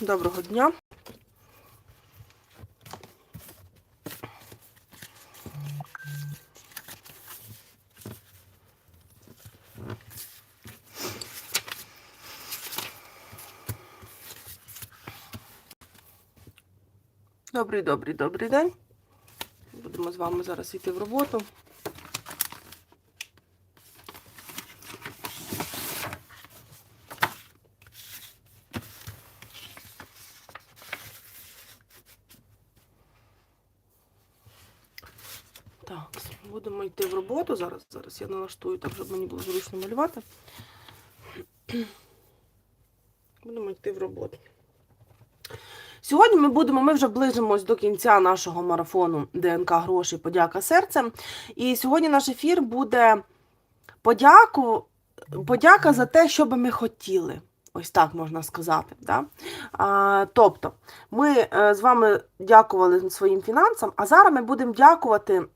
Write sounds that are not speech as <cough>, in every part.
Доброго дня. Добрий, добрий, добрий день. Будемо з вами зараз йти в роботу. Так, будемо роботу зараз. Зараз я налаштую так, щоб мені було зручно малювати. <clears throat> Будемо йти в роботу. Сьогодні ми будемо, ми вже ближимось до кінця нашого марафону ДНК грошей, подяка серцем. І сьогодні наш ефір буде подяку, подяка за те, що би ми хотіли. Ось так можна сказати. Да? А, тобто, ми е, з вами дякували своїм фінансам, а зараз ми будемо дякувати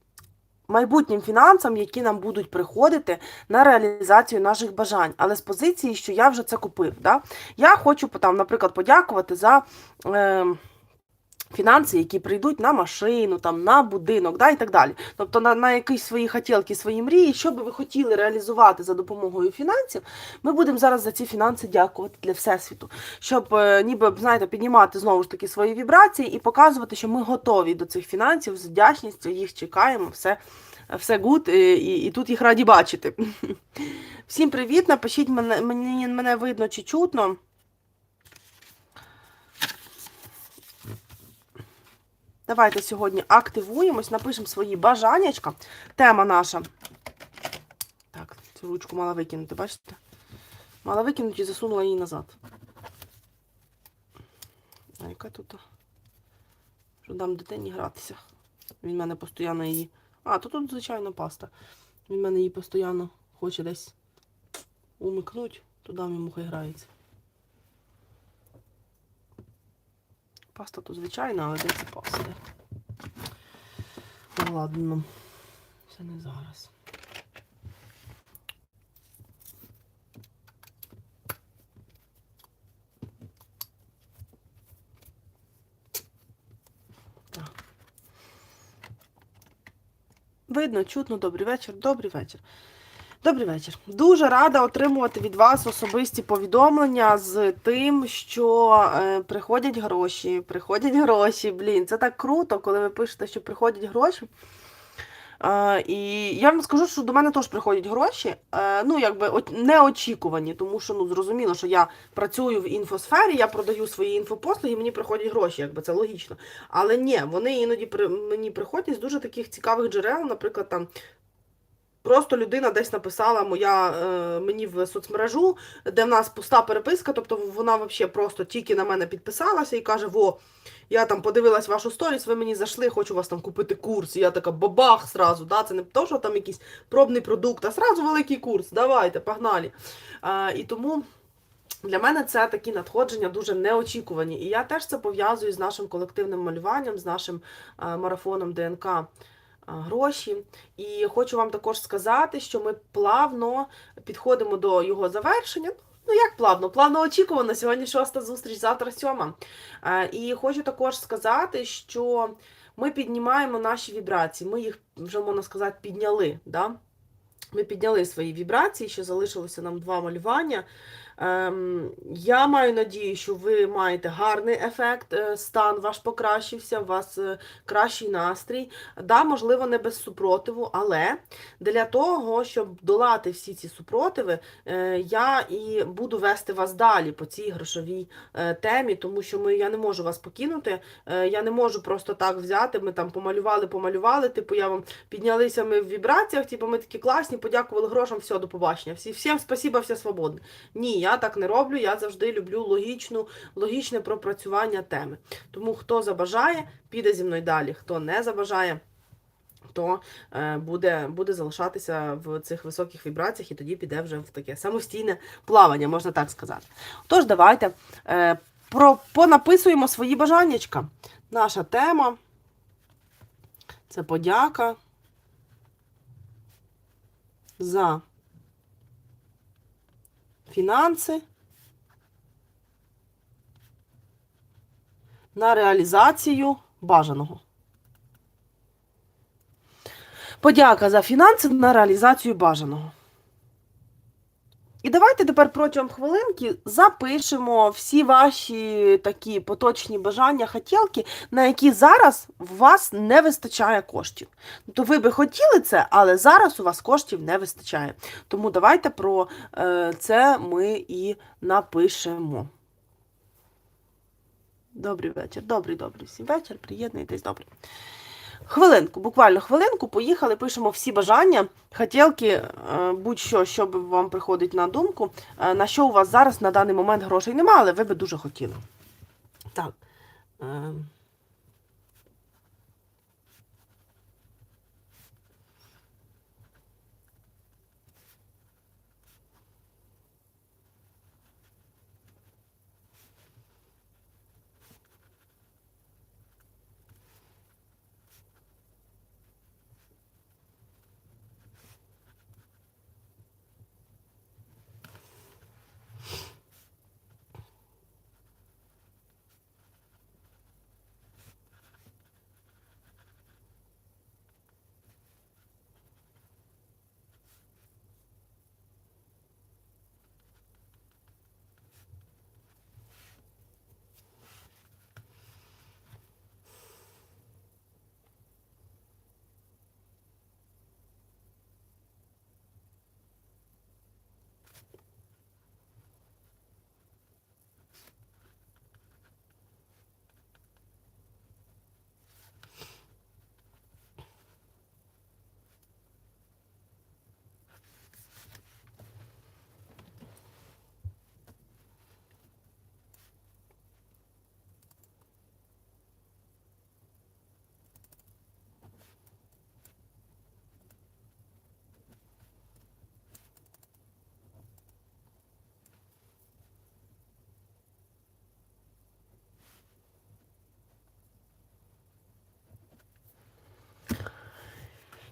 майбутнім фінансам, які нам будуть приходити на реалізацію наших бажань. Але з позиції, що я вже це купив. Да? Я хочу, там, наприклад, подякувати за. Е, Фінанси, які прийдуть на машину, там, на будинок, да, і так далі. Тобто на на якісь свої хотілки, свої мрії, що би ви хотіли реалізувати за допомогою фінансів, ми будемо зараз за ці фінанси дякувати для Всесвіту, щоб е, ніби знаєте, піднімати знову ж таки свої вібрації і показувати, що ми готові до цих фінансів з вдячністю, їх чекаємо, все все гуд, і, і, і тут їх раді бачити. <laughs> Всім привіт! Напишіть мене, мені мене видно чи чутно. Давайте сьогодні активуємось, напишемо свої бажаннячка. Тема наша. Так, цю ручку мала викинути, бачите? Мала викинути і засунула її назад. А яка тут? Що дам дитині гратися? Він в мене постійно її. А, то тут, звичайно, паста. Він в мене її постійно хоче десь умикнуть, туди йому хай грається. Паста тут звичайна, але де це паста? Ну ладно, це не зараз. Видно, чутно, добрий вечір, добрий вечір. Добрий вечір. Дуже рада отримувати від вас особисті повідомлення з тим, що е, приходять гроші. Приходять гроші. Блін, це так круто, коли ви пишете, що приходять гроші. Е, і я вам скажу, що до мене теж приходять гроші. Е, ну, якби неочікувані, тому що ну, зрозуміло, що я працюю в інфосфері, я продаю свої інфопослуги, і мені приходять гроші, якби це логічно. Але ні, вони іноді при, мені приходять з дуже таких цікавих джерел, наприклад, там. Просто людина десь написала моя е, мені в соцмережу, де в нас пуста переписка, тобто вона взагалі просто тільки на мене підписалася і каже: Во, я там подивилась вашу сторіс, ви мені зайшли, хочу вас там купити курс. І я така бабах сразу. Да? Це не то, що там якийсь пробний продукт, а сразу великий курс. Давайте, погнали. Е, і тому. Для мене це такі надходження дуже неочікувані. І я теж це пов'язую з нашим колективним малюванням, з нашим е, марафоном ДНК гроші. І хочу вам також сказати, що ми плавно підходимо до його завершення. Ну, як плавно? Плавно очікувано. Сьогодні шоста зустріч, завтра сьома. І хочу також сказати, що ми піднімаємо наші вібрації. Ми їх вже, можна сказати, підняли. Да? Ми підняли свої вібрації, ще залишилося нам два малювання. Ем, я маю надію, що ви маєте гарний ефект, е, стан ваш покращився, у вас е, кращий настрій. Да, можливо, не без супротиву, але для того, щоб долати всі ці супротиви, е, я і буду вести вас далі по цій грошовій темі, тому що ми, я не можу вас покинути. Я не можу просто так взяти. Ми там помалювали, помалювали. Типу, я вам піднялися ми в вібраціях, типу, ми такі класні, подякували грошам, все, до побачення. Всі, Всім спасіба, все свободне. Ні, я так не роблю, я завжди люблю логічну, логічне пропрацювання теми. Тому хто забажає, піде зі мною далі. Хто не забажає, то е, буде буде залишатися в цих високих вібраціях і тоді піде вже в таке самостійне плавання, можна так сказати. Тож, давайте е, про, понаписуємо свої бажаннячка. Наша тема це подяка за фінанси на реалізацію бажаного. Подяка за фінанси на реалізацію бажаного. І давайте тепер протягом хвилинки запишемо всі ваші такі поточні бажання, хотілки, на які зараз у вас не вистачає коштів. Тобто ви би хотіли це, але зараз у вас коштів не вистачає. Тому давайте про е, це ми і напишемо. Добрий вечір, добрий, добрий всім вечір, приєднуйтесь, добре. Хвилинку, буквально хвилинку, поїхали, пишемо всі бажання, хотілки, е, будь-що, що вам приходить на думку, е, на що у вас зараз на даний момент грошей немає, але ви би дуже хотіли. Так.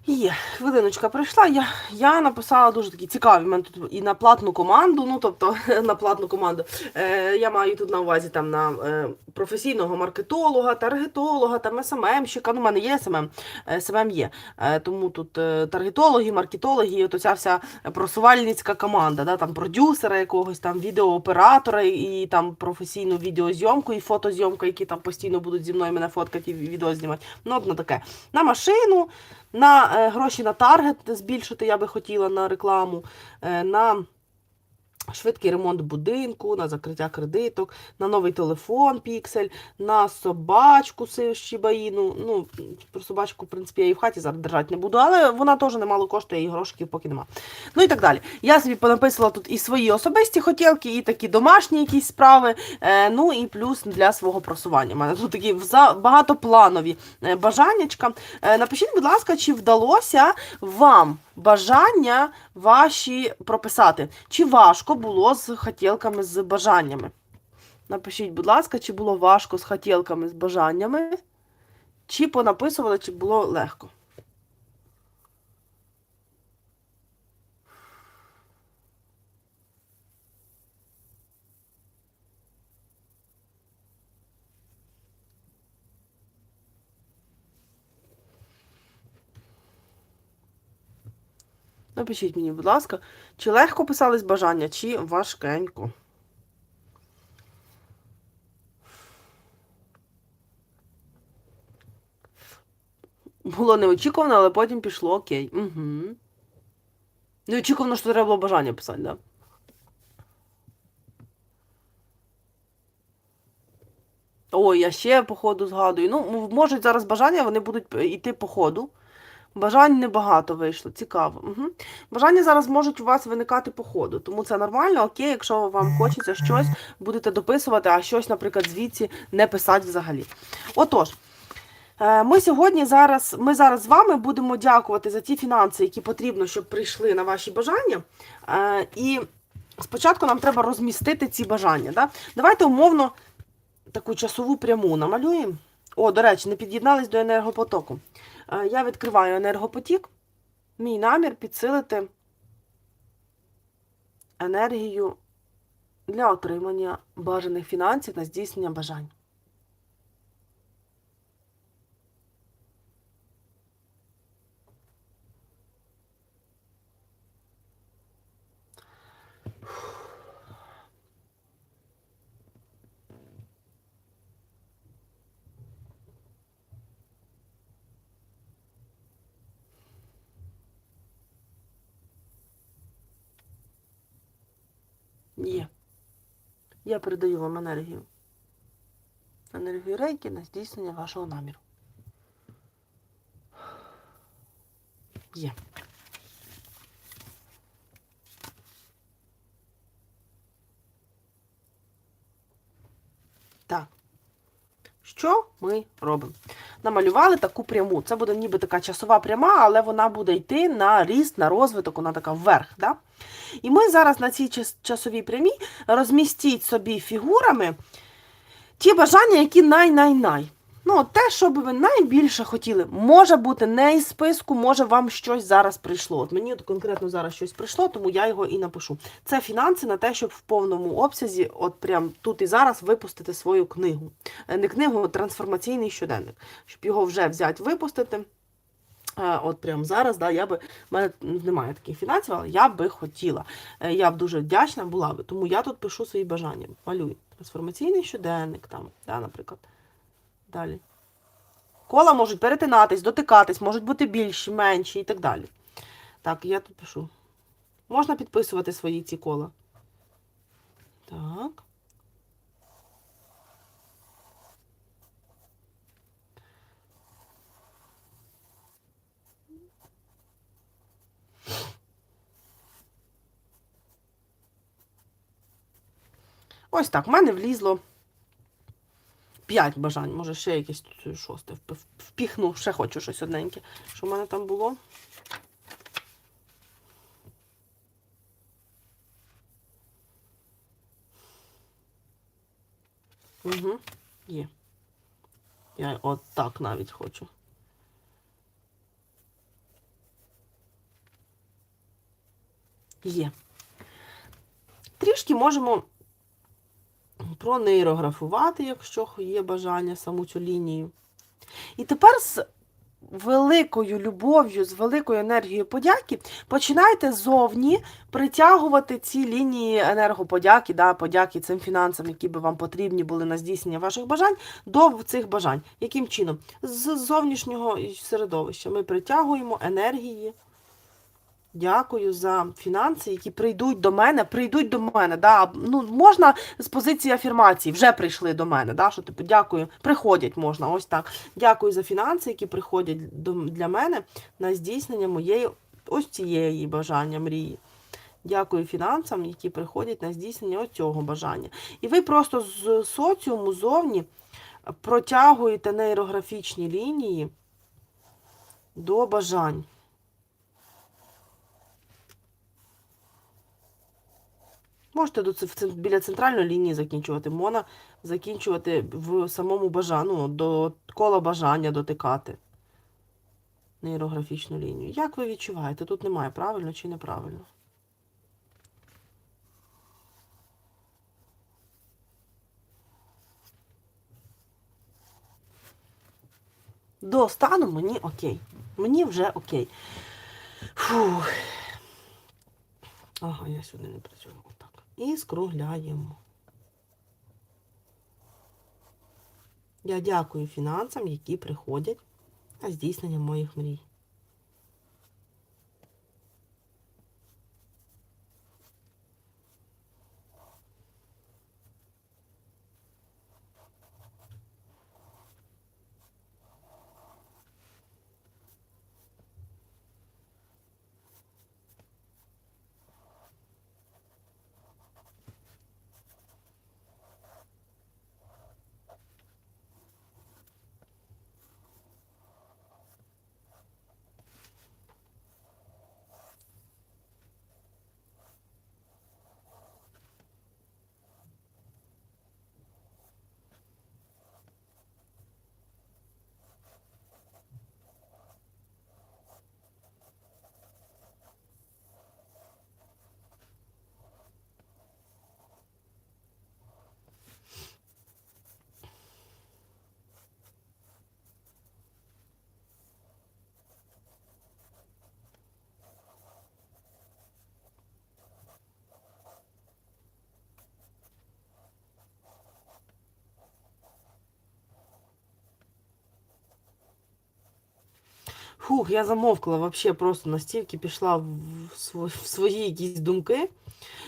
Є, хвилиночка прийшла. Я, я написала дуже такі цікаві мене тут і на платну команду. Ну, тобто <laughs> на платну команду. Е, я маю тут на увазі там на е, професійного маркетолога, таргетолога, там СММщика. Ну, в мене є СММ, е, СММ є. Е, тому тут е, таргетологи, маркетологи, от ця вся просувальницька команда, да, там продюсера якогось, там відеооператора і там професійну відеозйомку і фотозйомку, які там постійно будуть зі мною мене фоткати і відео знімати. Ну, от таке. На машину. На е, гроші на таргет збільшити я би хотіла на рекламу, е, на швидкий ремонт будинку, на закриття кредиток, на новий телефон піксель, на собачку щібаїну. Ну, про собачку, в принципі, я її в хаті зараз держати не буду, але вона теж немало коштує, і грошиків поки нема. Ну і так далі. Я собі понаписала тут і свої особисті хотілки, і такі домашні якісь справи. Е, ну і плюс для свого просування. У мене тут такі багатопланові е, бажаннячка. Е, напишіть, будь ласка, чи вдалося вам бажання ваші прописати? Чи важко було з хотілками, з бажаннями? Напишіть, будь ласка, чи було важко з хотілками, з бажаннями, чи понаписували, чи було легко. Напишіть мені, будь ласка, чи легко писались бажання, чи важкенько. Було неочікувано, але потім пішло окей. Угу. Неочікувано, що треба було бажання писати, так? Да? Ой, я ще по ходу згадую. Ну, можуть зараз бажання, вони будуть йти по ходу. Бажань небагато вийшло, цікаво. Угу. Бажання зараз можуть у вас виникати по ходу, тому це нормально, окей, якщо вам хочеться щось, будете дописувати, а щось, наприклад, звідси не писати взагалі. Отож, е, ми сьогодні зараз, ми зараз з вами будемо дякувати за ті фінанси, які потрібно, щоб прийшли на ваші бажання. Е, і спочатку нам треба розмістити ці бажання. Да? Давайте умовно таку часову пряму намалюємо. О, до речі, не під'єднались до енергопотоку. Е, Я відкриваю енергопотік. Мій намір підсилити енергію для отримання бажаних фінансів на здійснення бажань. Є. Я передаю вам енергію. Енергію рейки на здійснення вашого наміру. Є. Так. Що ми робимо? Намалювали таку пряму. Це буде ніби така часова пряма, але вона буде йти на ріст, на розвиток, вона така вверх. Да? І ми зараз на цій часовій прямій розмістіть собі фігурами ті бажання, які най-най-най. Ну, те, що би ви найбільше хотіли, може бути не із списку, може вам щось зараз прийшло. От мені конкретно зараз щось прийшло, тому я його і напишу. Це фінанси на те, щоб в повному обсязі, от прям тут і зараз випустити свою книгу. Е, Не книгу, а трансформаційний щоденник. Щоб його вже взяти, випустити. Е, От прямо зараз, да, я би, в мене немає таких фінансів, але я би хотіла. Е, Я б дуже вдячна була би. Тому я тут пишу свої бажання. Малюю. Трансформаційний щоденник, там, да, наприклад. Далі. Кола можуть перетинатись, дотикатись, можуть бути більші, менші і так далі. Так, я тут пишу. Можна підписувати свої ці кола. Так. Ось так, в мене влізло 5 бажань, може ще якесь тут шосте впіхну, ще хочу щось одненьке. Що в мене там було? Угу, є. Я от так навіть хочу. Є. Трішки можемо пронейрографувати, якщо є бажання, саму цю лінію. І тепер з великою любов'ю, з великою енергією подяки починайте зовні притягувати ці лінії енергоподяки, да, подяки цим фінансам, які би вам потрібні були на здійснення ваших бажань, до цих бажань. Яким чином? З зовнішнього середовища ми притягуємо енергії. Дякую за фінанси, які прийдуть до мене, прийдуть до мене. Да. Ну, можна з позиції афірмації, вже прийшли до мене. Да, що типу, дякую, приходять можна. Ось так. Дякую за фінанси, які приходять до, для мене на здійснення моєї ось цієї бажання, мрії. Дякую фінансам, які приходять на здійснення ось цього бажання. І ви просто з соціуму зовні протягуєте нейрографічні лінії до бажань. Можете до, біля центральної лінії закінчувати, можна закінчувати в самому бажанні, ну, до кола бажання дотикати нейрографічну лінію. Як ви відчуваєте? Тут немає правильно чи неправильно. До стану мені окей. Мені вже окей. Фух. Ага, я сюди не працюю. І скругляємо. Я дякую фінансам, які приходять на здійснення моїх мрій. Фух, я замовкла вообще просто настільки пішла в, свої якісь думки.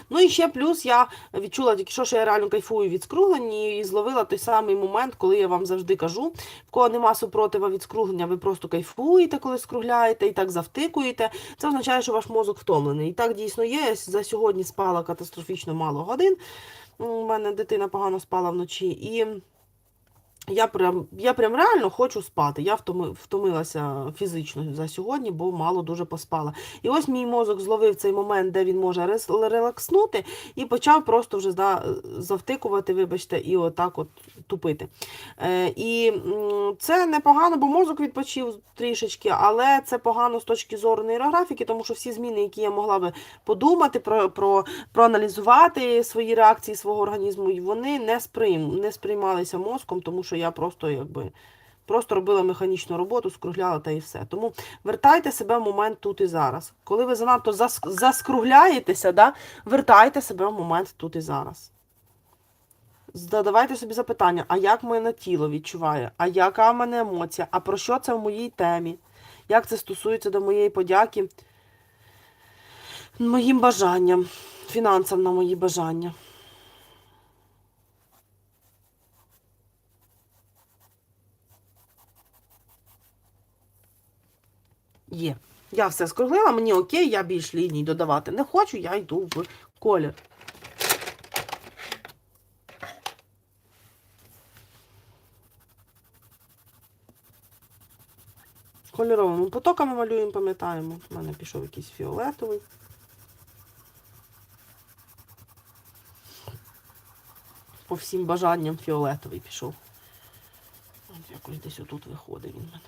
Ну і ще плюс я відчула тільки що, що я реально кайфую від скруглень і зловила той самий момент, коли я вам завжди кажу, в кого нема супротива від скруглення, ви просто кайфуєте, коли скругляєте, і так завтикуєте. Це означає, що ваш мозок втомлений. І так дійсно є. Я за сьогодні спала катастрофічно мало годин. У мене дитина погано спала вночі. І я прям, я прям реально хочу спати. Я втоми, втомилася фізично за сьогодні, бо мало дуже поспала. І ось мій мозок зловив цей момент, де він може релакснути, і почав просто вже завтикувати, вибачте, і отак от тупити. Е, і це непогано, бо мозок відпочив трішечки, але це погано з точки зору нейрографіки, тому що всі зміни, які я могла би подумати, про, про, проаналізувати свої реакції свого організму, вони не, сприйм, не сприймалися мозком, тому що я просто якби. Просто робила механічну роботу, скругляла та і все. Тому вертайте себе в момент тут і зараз. Коли ви занадто зас- заскругляєтеся, да, вертайте себе в момент тут і зараз. Задавайте собі запитання, а як моє тіло відчуває, а яка в мене емоція, а про що це в моїй темі? Як це стосується до моєї подяки, моїм бажанням, фінансам на мої бажання? Є. Я все скруглила, мені окей, я більш ліній додавати не хочу, я йду в колір. Кольоровими потоками малюємо, пам'ятаємо. У мене пішов якийсь фіолетовий. По всім бажанням фіолетовий пішов. От якось десь отут виходить він мене.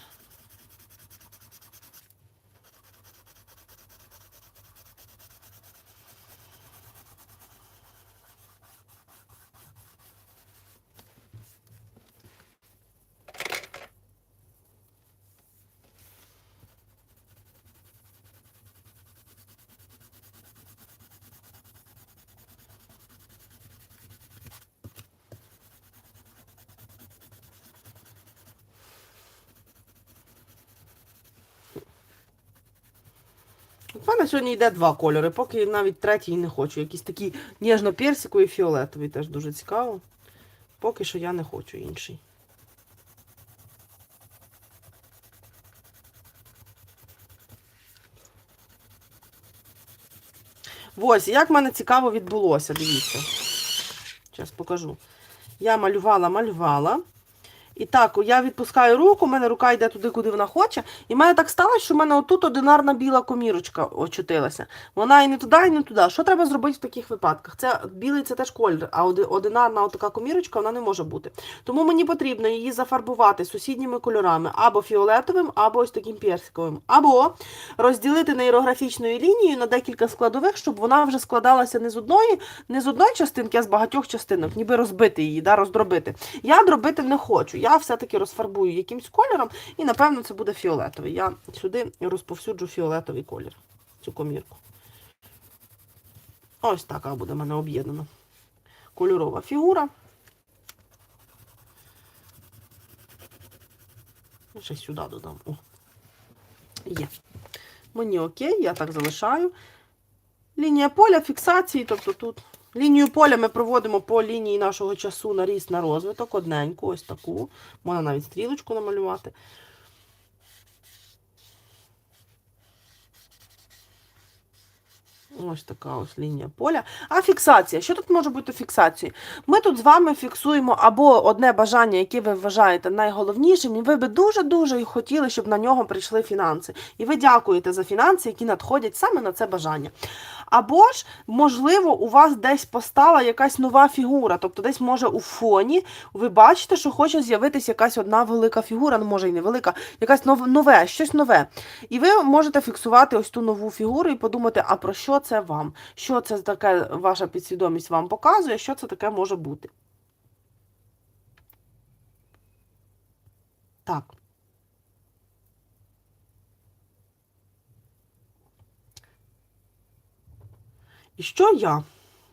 У мене сьогодні йде два кольори, поки навіть третій не хочу. Якісь такі ніжно-персиковий і фіолетовий, теж дуже цікаво. Поки що я не хочу інший. Ось, як в мене цікаво відбулося, дивіться. Зараз покажу. Я малювала, малювала. І так, я відпускаю руку, у мене рука йде туди, куди вона хоче. І в мене так сталося, що в мене отут одинарна біла комірочка очутилася. Вона і не туди, і не туди. Що треба зробити в таких випадках? Це білий це теж колір, а одинарна така комірочка вона не може бути. Тому мені потрібно її зафарбувати сусідніми кольорами або фіолетовим, або ось таким персиковим. Або розділити нейрографічною лінією на декілька складових, щоб вона вже складалася не з одної, не з одної частинки, а з багатьох частинок, ніби розбити її, да, роздробити. Я дробити не хочу. Я все-таки розфарбую якимсь кольором, і напевно це буде фіолетовий. Я сюди розповсюджу фіолетовий колір, цю комірку. Ось така буде в мене об'єднана. Кольорова фігура. Ще сюди додам. О. Є. Мені окей, я так залишаю. Лінія поля фіксації, тобто тут лінію поля ми проводимо по лінії нашого часу на ріст на розвиток, одненьку, ось таку. Можна навіть стрілочку намалювати. Ось така ось лінія поля. А фіксація. Що тут може бути фіксацією? Ми тут з вами фіксуємо або одне бажання, яке ви вважаєте найголовнішим, і ви би дуже-дуже хотіли, щоб на нього прийшли фінанси. І ви дякуєте за фінанси, які надходять саме на це бажання. Або ж, можливо, у вас десь постала якась нова фігура, тобто десь може у фоні ви бачите, що хоче з'явитися якась одна велика фігура, ну може і не велика, якась нове, щось нове. І ви можете фіксувати ось ту нову фігуру і подумати, а про що це вам? Що це таке ваша підсвідомість вам показує, що це таке може бути. Так. І що я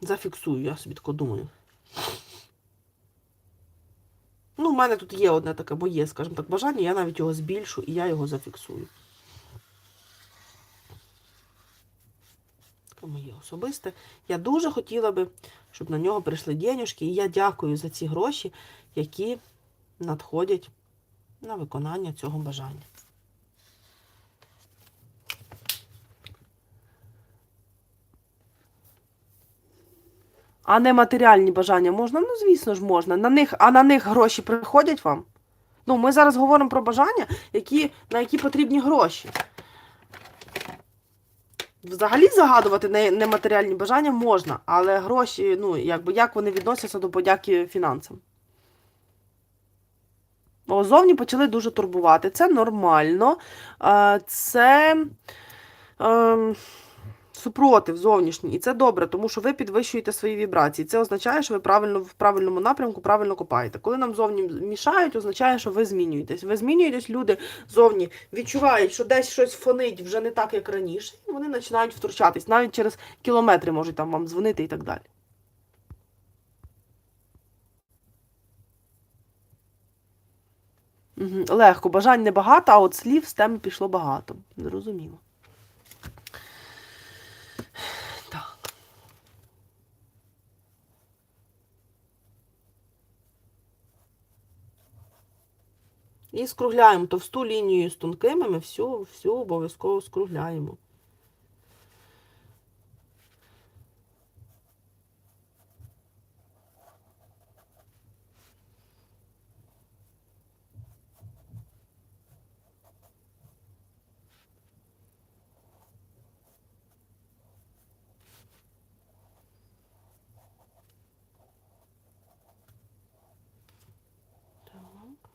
зафіксую, я собі тако думаю. Ну, в мене тут є одне таке моє, скажімо так, бажання, я навіть його збільшу і я його зафіксую. Таке моє особисте. Я дуже хотіла би, щоб на нього прийшли денюжки. І я дякую за ці гроші, які надходять на виконання цього бажання. А не матеріальні бажання можна? Ну, звісно ж, можна. На них, а на них гроші приходять вам? Ну, ми зараз говоримо про бажання, які, на які потрібні гроші. Взагалі загадувати нематеріальні бажання можна, але гроші, ну, якби як вони відносяться до подяки фінансам. Озовні зовні почали дуже турбувати. Це нормально. Це ем, супротив зовнішній. І це добре, тому що ви підвищуєте свої вібрації. Це означає, що ви правильно в правильному напрямку правильно копаєте. Коли нам зовні мішають, означає, що ви змінюєтесь. Ви змінюєтесь, люди зовні відчувають, що десь щось фонить вже не так, як раніше, і вони починають втручатись. Навіть через кілометри можуть там вам дзвонити і так далі. Легко, бажань небагато, а от слів з теми пішло багато. Зрозуміло. І скругляємо товсту лінію з тонкими, ми всю, всю обов'язково скругляємо. Так.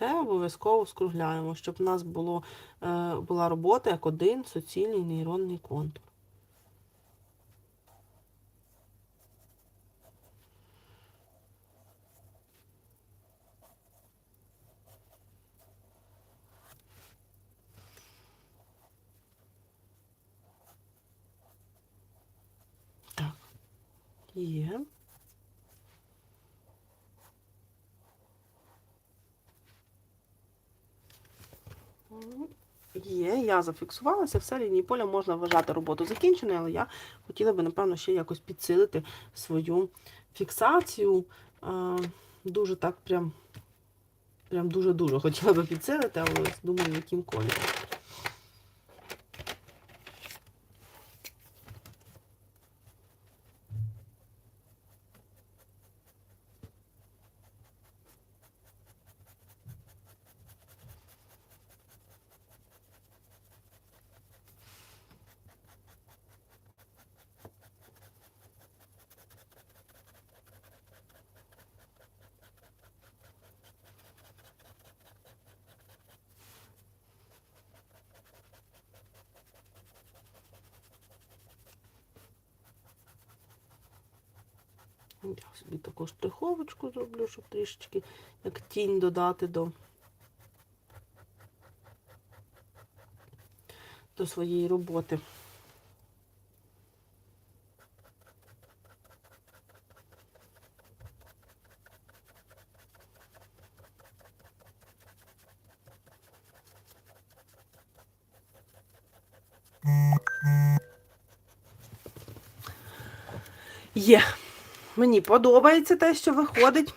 Все обов'язково скругляємо, щоб в нас було, е, була робота як один суцільний нейронний контур. Так, є. Є, я зафіксувалася, все лінії поля можна вважати роботу закінченою, але я хотіла би, напевно, ще якось підсилити свою фіксацію. Дуже так прям, прям дуже-дуже хотіла би підсилити, але думаю, яким кольором. Я собі таку штриховочку зроблю, щоб трішечки як тінь додати до, до своєї роботи. Є. Мені подобається те, що виходить.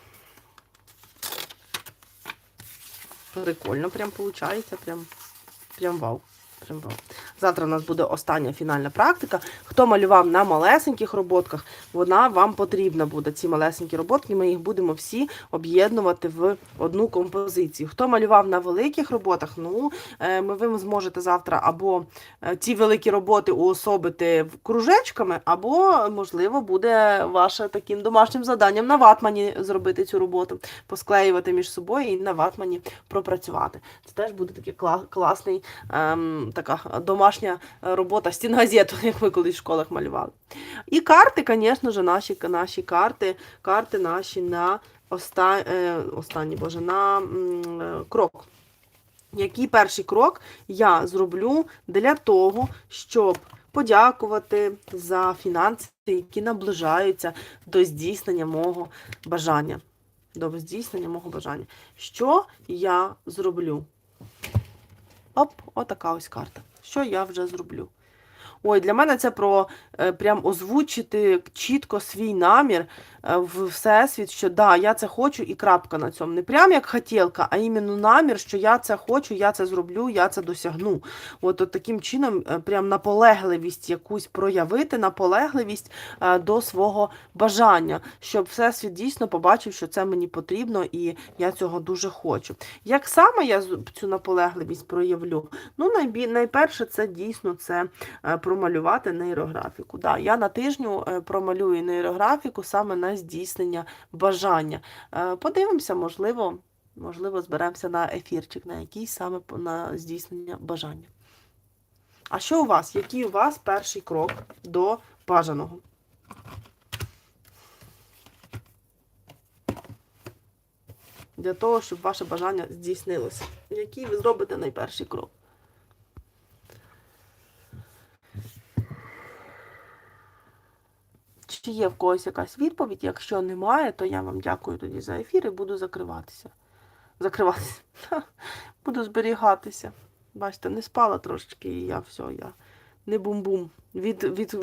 Прикольно, прям виходить. Прям, прям вау. Прям вау. Завтра у нас буде остання фінальна практика. Хто малював на малесеньких роботках, вона вам потрібна буде. Ці малесенькі роботки, ми їх будемо всі об'єднувати в одну композицію. Хто малював на великих роботах, ну е, ви зможете завтра або е, ці великі роботи уособити кружечками, або, можливо, буде ваше таким домашнім завданням на ватмані зробити цю роботу, посклеювати між собою і на ватмані пропрацювати. Це теж буде такий класний, ем, така домашня робота, стінгазету, <laughs> як ми колись в школах малювали. І карти, звісно наші, наші карти, карти наші на оста... е, останні, боже, на е, крок. Який перший крок я зроблю для того, щоб подякувати за фінанси, які наближаються до здійснення мого бажання. до здійснення мого бажання. Що я зроблю? Оп, отака ось карта. Що я вже зроблю? Ой, для мене це про е, прям озвучити чітко свій намір в всесвіт, що да, я це хочу і крапка на цьому. Не прям як хотілка, а іменно намір, що я це хочу, я це зроблю, я це досягну. От, от таким чином, е, прям наполегливість якусь проявити, наполегливість е, до свого бажання, щоб всесвіт дійсно побачив, що це мені потрібно, і я цього дуже хочу. Як саме я цю наполегливість проявлю? Ну, найперше, це дійсно це е, промалювати нейрографіку. Да, я на тижню е, промалюю нейрографіку саме на здійснення бажання. Е, Подивимося, можливо, можливо, зберемося на ефірчик, на який саме на здійснення бажання. А що у вас? Який у вас перший крок до бажаного? Для того, щоб ваше бажання здійснилося. Який ви зробите найперший крок? Чи є в когось якась відповідь? Якщо немає, то я вам дякую тоді за ефір і буду закриватися. Закриватися. <laughs> Буду зберігатися. Бачите, не спала трошечки, і я все, я не бум-бум. Від, від,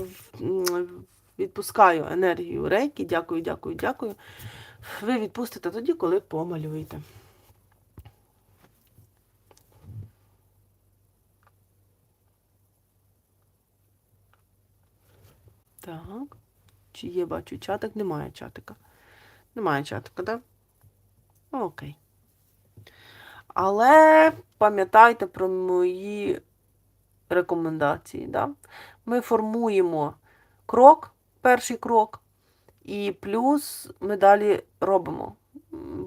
відпускаю енергію рейки. Дякую, дякую, дякую. Ви відпустите тоді, коли помалюєте. Так. Чи є, бачу, чатик? Немає чатика. Немає чатика, так? Да? Окей. Але пам'ятайте про мої рекомендації. Да? Ми формуємо крок, перший крок, і плюс ми далі робимо.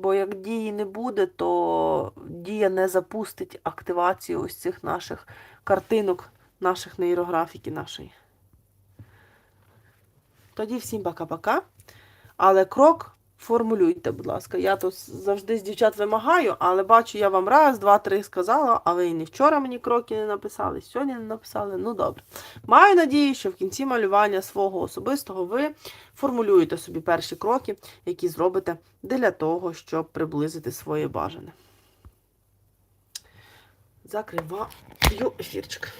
Бо як дії не буде, то дія не запустить активацію ось цих наших картинок, наших нейрографіки нашої. Тоді всім пока-пока. Але крок формулюйте, будь ласка. Я тут завжди з дівчат вимагаю, але бачу, я вам раз, два, три сказала, а ви і не вчора мені кроки не написали, сьогодні не написали. Ну добре. Маю надію, що в кінці малювання свого особистого ви формулюєте собі перші кроки, які зробите для того, щоб приблизити своє бажане. Закриваю ефірчик.